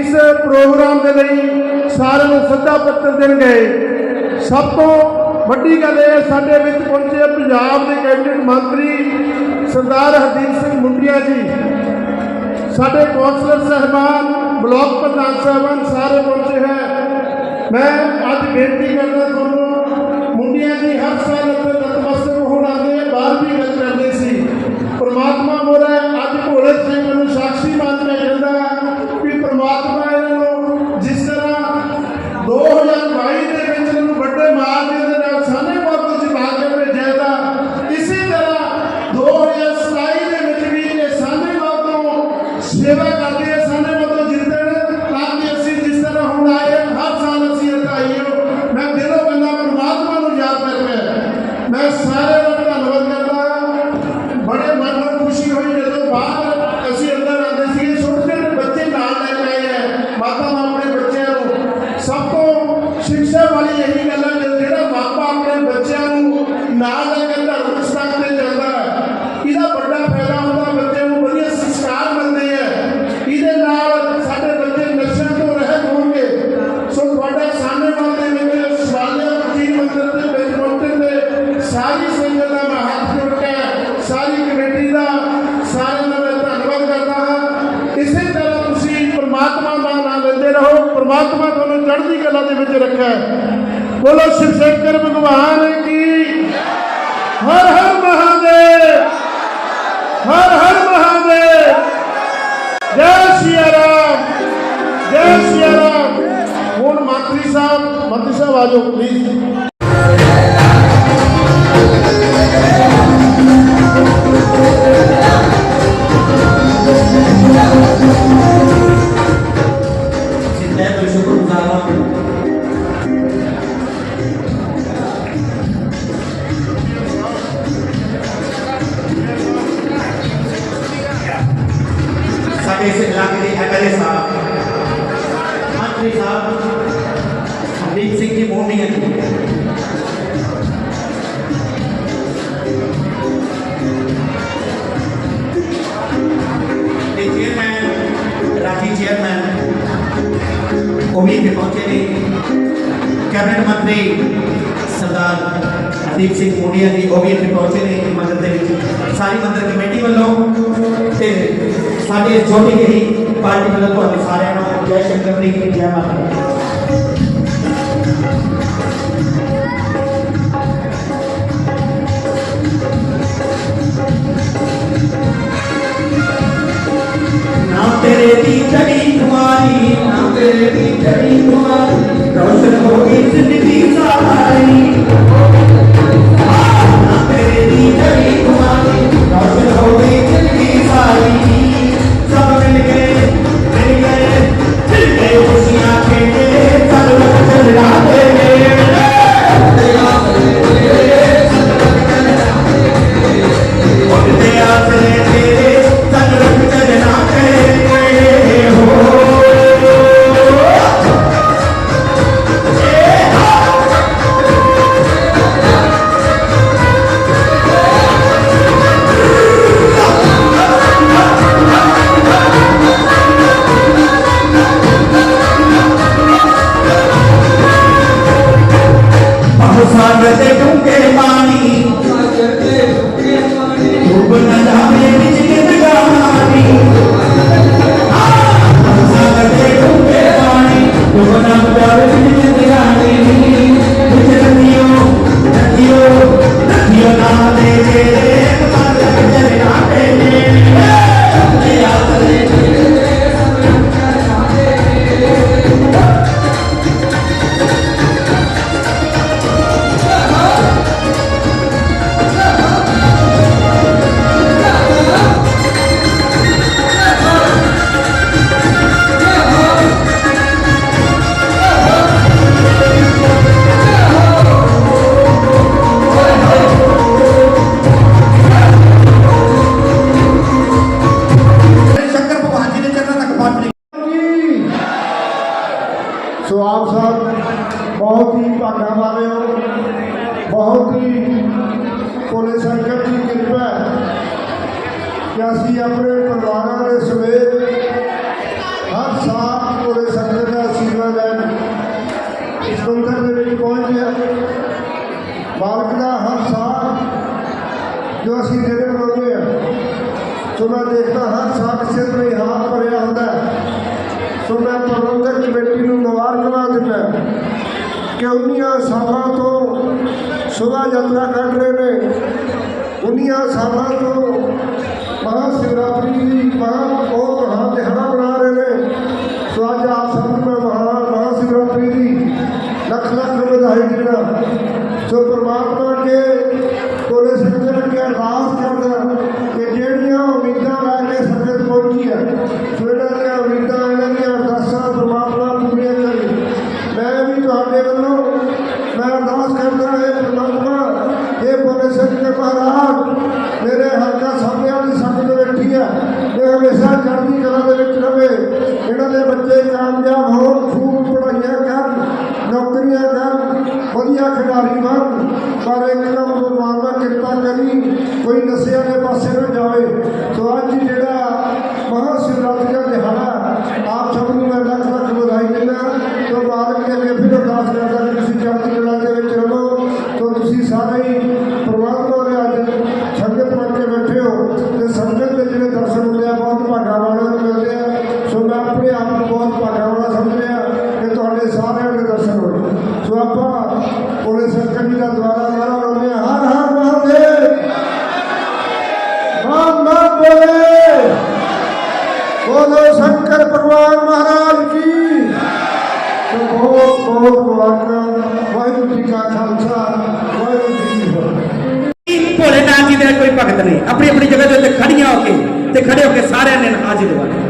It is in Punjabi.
ਇਸ ਪ੍ਰੋਗਰਾਮ ਦੇ ਲਈ ਸਾਰਿਆਂ ਨੂੰ ਸੱਦਾ ਪੱਤਰ ਦੇਣ ਗਏ। ਸਭ ਤੋਂ ਵੱਡੀ ਗੱਲ ਇਹ ਸਾਡੇ ਵਿੱਚ ਪਹੁੰਚੇ ਪੰਜਾਬ ਦੇ ਕੈਬਨਿਟ ਮੰਤਰੀ ਸਰਦਾਰ ਹਰਦੀਪ ਸਿੰਘ ਮੁੰਡਿਆ ਜੀ। ਸਾਡੇ ਕੌਂਸਲਰ ਸਹਿਬਾਨ, ਬਲਾਕ ਪ੍ਰਧਾਨ ਸਾਹਿਬਾਨ ਸਾਰੇ ਪਹੁੰਚੇ ਹੈ। ਮੈਂ ਅੱਜ ਬੇਨਤੀ ਕਰਦਾ ਤੁਹਾਨੂੰ, ਮੁੰਡਿਆਂ ਦੀ ਹਰ ਸਾਲ ਤੋਂ ਸਿੱਖਿਆ ਵਾਲੀ ਇਹੀ ਗੱਲਾਂ ਹੈ ਕਿ ਜਿਹੜਾ ਮਾਪਾ ਆਪਣੇ ਬੱਚਿਆਂ ਨੂੰ ਨਾਲ ਚੜ੍ਹਦੀ ਕਲਾ ਦੇ ਵਿੱਚ ਰੱਖੇ ਬੋਲੋ ਸ਼ਿਵ ਸ਼ੰਕਰ ਭਗਵਾਨ ਕੀ ਹਰ ਹਰ ਮਹਾਦੇਵ ਹਰ ਹਰ ਮਹਾਦੇਵ ਜੈ ਸਿਆ ਰਾਮ ਜੈ ਸਿਆ ਰਾਮ ਹੁਣ ਮੰਤਰੀ ਸਾਹਿਬ ਮੰਤਰੀ ਸਾਹਿਬ ਆਜੋ ਪਲੀਜ਼ ਉਹ ਵੀ ਇੱਥੇ ਪਹੁੰਚੇ ਨੇ ਕੈਬਨਿਟ ਮੰਤਰੀ ਸਰਦਾਰ ਹਰਦੀਪ ਸਿੰਘ ਮੋਡੀਆ ਜੀ, ਉਹ ਵੀ ਇੱਥੇ ਪਹੁੰਚੇ ਨੇ ਮੰਦਰ ਦੇ ਵਿੱਚ ਸਾਰੀ ਮੰਦਰ ਕਮੇਟੀ ਵੱਲੋਂ ਤੇ ਸਾਡੇ ਛੋਟੀ ਜਿਹੀ ਪਾਰਟੀ ਵੱਲੋਂ ਤੁਹਾਨੂੰ ਸਾਰਿਆਂ ਨੂੰ ਜੈ ਸ਼ੰਕਰ ਦੀ ਜੈ ਮਾਤਾ ਦੀ। ਤੇਰੇ ਦੀ ਚੜੀ ਕੁਮਾਰੀ ਨਾ ਤੇਰੇ ਦੀ ਚੜੀ ਕੁਮਾਰੀ ਰੋਸ਼ਨ ਹੋ ਗਈ ਜ਼ਿੰਦਗੀ ਸਾਰੀ പ്രവേശിക്കുന്നതിനാണെങ്കിൽ ਬਹੁਤ ਹੀ ਭੋਲੇ ਸ਼ੰਕਰ ਦੀ ਕਿਰਪਾ। ਕਿ ਅਸੀਂ ਆਪਣੇ ਪਰਿਵਾਰਾਂ ਦੇ ਸਮੇਤ ਹਰ ਸਾਲ ਭੋਲੇ ਸ਼ੰਕਰ ਦਾ ਅਸੀਵਾ ਲੈਣ ਇਸ ਮੰਦਰ ਦੇ ਵਿੱਚ ਪਹੁੰਚੇ ਹਾਂ। ਮਾਲਕ ਦਾ ਹਰ ਸਾਲ ਜੋ ਅਸੀਂ ਤੇਰੇ ਬੋਲਦੇ ਹਾਂ ਸੋ ਮੈਂ ਦੇਖਦਾ ਹਰ ਸਾਲ ਸਿਰ ਮੇਂ ਹੱਥ ਭਰਿਆ ਹੁੰਦਾ ਸੋ ਮੈਂ ਪ੍ਰਬੰਧਕ ਕਮੇਟੀ ਨੂੰ ਮੁਬਾਰਕਬਾਦ ਦਿੰਦਾ ਕਿ ਉਨੀਆਂ ਸਾਲਾਂ ਤੋਂ ਸ਼ੋਭਾ ਯਾਤਰਾ ਕੱਢ ਰਹੇ ਨੇ। ਉਨੀਆਂ ਸਾਲਾਂ ਤੋਂ ਮਹਾਂ ਸ਼ਿਵਰਾਤਰੀ ਦੀ ਮਹਾਂ ਉਹ ਮਹਾਨ ਦਿਹਾੜਾ ਬਣਾ ਰਹੇ ਨੇ। ਸੋ ਅੱਜ ਆਪ ਸਭ ਨੂੰ ਮੈਂ ਮਹਾਂ ਸ਼ਿਵਰਾਤਰੀ ਦੀ ਲੱਖ ਲੱਖ ਵਧਾਈ ਦਿੰਦਾ ਸੋ ਪਰਮਾਤਮਾ ਕੇ ਇਹ ਹਮੇਸ਼ਾ ਚੜ੍ਹਦੀ ਕਲਾ ਦੇ ਵਿੱਚ ਰਵੇ। ਇਹਨਾਂ ਦੇ ਬੱਚੇ ਕਾਮਯਾਬ ਹੋਣ, ਖੂਬ ਪੜ੍ਹਾਈਆਂ ਕਰਨ, ਨੌਕਰੀਆਂ ਕਰਨ, ਵਧੀਆ ਖਿਡਾਰੀ ਬਣ। ਪਰ ਇੱਕ ਕੰਮ ਭਗਵਾਨ ਦਾ ਕਿਰਪਾ ਕਰੀ, ਕੋਈ ਨਸ਼ਿਆਂ ਦੇ ਪਾਸੇ ਨਾ ਜਾਵੇ। ਸੋ ਅੱਜ ਜਿਹੜਾ ਮਹਾ ਬੋਲੋ ਸ਼ੰਕਰ ਭਗਵਾਨ ਮਹਾਰਾਜ ਕੀ? ਸੋ ਬਹੁਤ ਬਹੁਤ ਮੁਬਾਰਕਾਂ ਵਾਹਿਗੁਰੂ ਜੀ ਕਾ ਖਾਲਸਾ, ਵਾਹਿਗੁਰੂ ਜੀ ਕੀ ਫਤਿਹ। ਜੀ ਦੇ ਕੋਈ ਭਗਤ ਨਹੀਂ। ਆਪਣੀ ਆਪਣੀ ਜਗ੍ਹਾ ਦੇ ਉੱਤੇ ਖੜੀਆਂ ਹੋ ਕੇ ਤੇ ਖੜੇ ਹੋ ਕੇ ਸਾਰਿਆਂ ਨੇ ਹਾਜ਼ਰ ਹੋਣਾ